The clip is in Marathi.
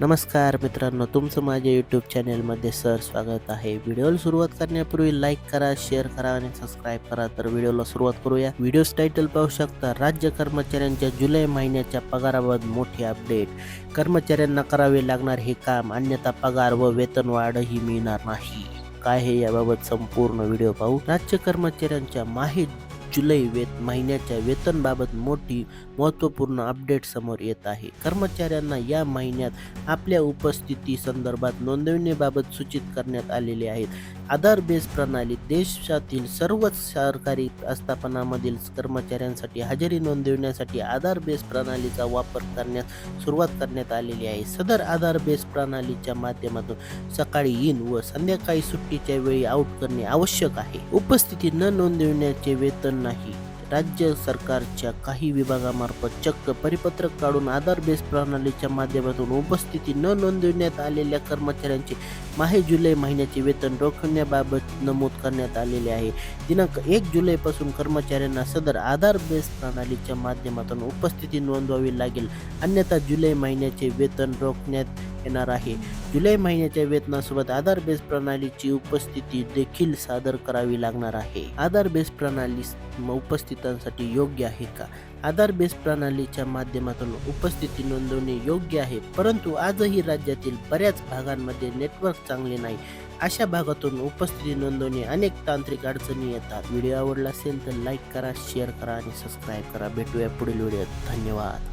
नमस्कार मित्रांनो तुमचं माझ्या यूट्यूब चॅनेलमध्ये सर स्वागत आहे. व्हिडिओला सुरुवात करण्यापूर्वी लाईक करा शेअर करा आणि सबस्क्राईब करा. तर व्हिडिओला सुरुवात करूया. व्हिडिओ टायटल पाहू शकता राज्य कर्मचाऱ्यांच्या जुलै महिन्याच्या पगाराबाबत मोठी अपडेट कर्मचाऱ्यांना करावे लागणार हे काम अन्यथा पगार व वेतन वाढही मिळणार नाही. काय हे याबाबत संपूर्ण व्हिडिओ पाहू. राज्य कर्मचाऱ्यांच्या माहीत जुलै वेत महिन्याच्या वेतनबाबत मोठी महत्त्वपूर्ण अपडेट समोर येत आहे. कर्मचाऱ्यांना या महिन्यात आपल्या उपस्थिती संदर्भात नोंदवणीबाबत सूचित करण्यात आलेले आहेत. आधार बेस प्रणाली देशातील सर्वच सरकारी आस्थापनामधील कर्मचाऱ्यांसाठी हजेरी नोंदविण्यासाठी आधार बेस प्रणालीचा वापर करण्यास सुरुवात करण्यात आलेली आहे. सदर आधार बेस प्रणालीच्या माध्यमातून सकाळी इन व संध्याकाळी सुट्टीच्या वेळी आउट करणे आवश्यक आहे. उपस्थिती न नोंदविण्याचे वेतन नाही. राज्य सरकारच्या काही विभागामार्फत चक्क परिपत्रक काढून आधार बेस प्रणालीच्या माध्यमातून उपस्थिती न नोंदविण्यात आलेल्या कर्मचाऱ्यांचे माहे जुलै महिन्याचे वेतन रोखण्याबाबत नमूद करण्यात आलेले आहे. दिनांक एक जुलैपासून कर्मचाऱ्यांना सदर आधार बेस प्रणालीच्या माध्यमातून उपस्थिती नोंदवावी लागेल. अन्यथा जुलै महिन्याचे वेतन रोखण्यात येणार आहे. जुलै महिन्याच्या वेतनासोबत आधार बेस प्रणालीची उपस्थिती देखील सादर करावी लागणार आहे. आधार बेस प्रणाली उपस्थितांसाठी योग्य आहे का? आधार बेस प्रणालीच्या माध्यमातून उपस्थिती नोंदवणे योग्य आहे परंतु आजही राज्यातील बऱ्याच भागांमध्ये नेटवर्क चांगले नाही. अशा भागातून उपस्थिती नोंदवणे अनेक तांत्रिक अडचणी येतात. व्हिडिओ आवडला असेल तर लाईक करा शेअर करा आणि सबस्क्राईब करा. भेटूया पुढील व्हिडिओत. धन्यवाद.